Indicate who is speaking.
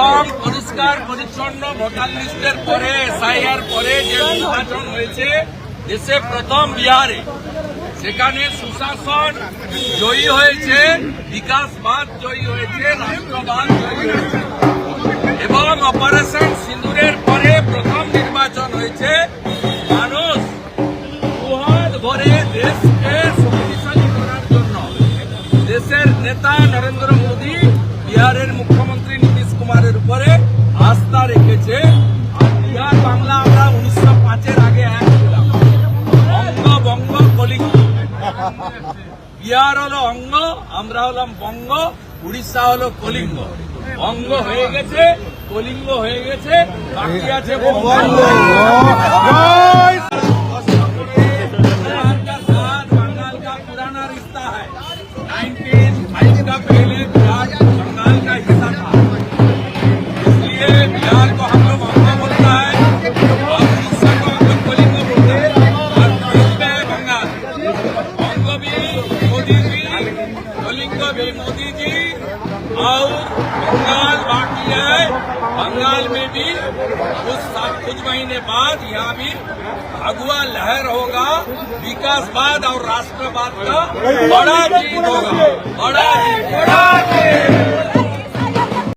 Speaker 1: এবং পরিষ্কার, পরিচ্ছন্ন ভোটার লিস্টের পরে এসআইআর পরে যে নির্বাচন হয়েছে, দেশে প্রথম বিহারে, সেখানে সুশাসন জয়ী হয়েছে, বিকাশবাদ জয়ী হয়েছে, রাষ্ট্রবাদ জয়ী হয়েছে। এবং অপারেশন সিঁদুরের পরে প্রথম নির্বাচন হয়েছে। মানুষ দুহাত ভরে দেশকে শক্তিশালী করার জন্য দেশের নেতা নরেন্দ্র মোদী বিহারের মুখ্যমন্ত্রী বিহার হলো অঙ্গ আমরা হলাম বঙ্গ উড়িষ্যা হলো কলিঙ্গ। অঙ্গ হয়ে গেছে কলিঙ্গ হয়ে গেছে বাকি আছে পুরানা রিস্তা হ্যাঁ নাইনটিন कलिंग मोदी जी और बंगाल बाकी है। बंगाल में भी कुछ कुछ महीने बाद यहाँ भी भगवा लहर होगा, विकासवाद और राष्ट्रवाद का बड़ा जीत होगा। बड़ा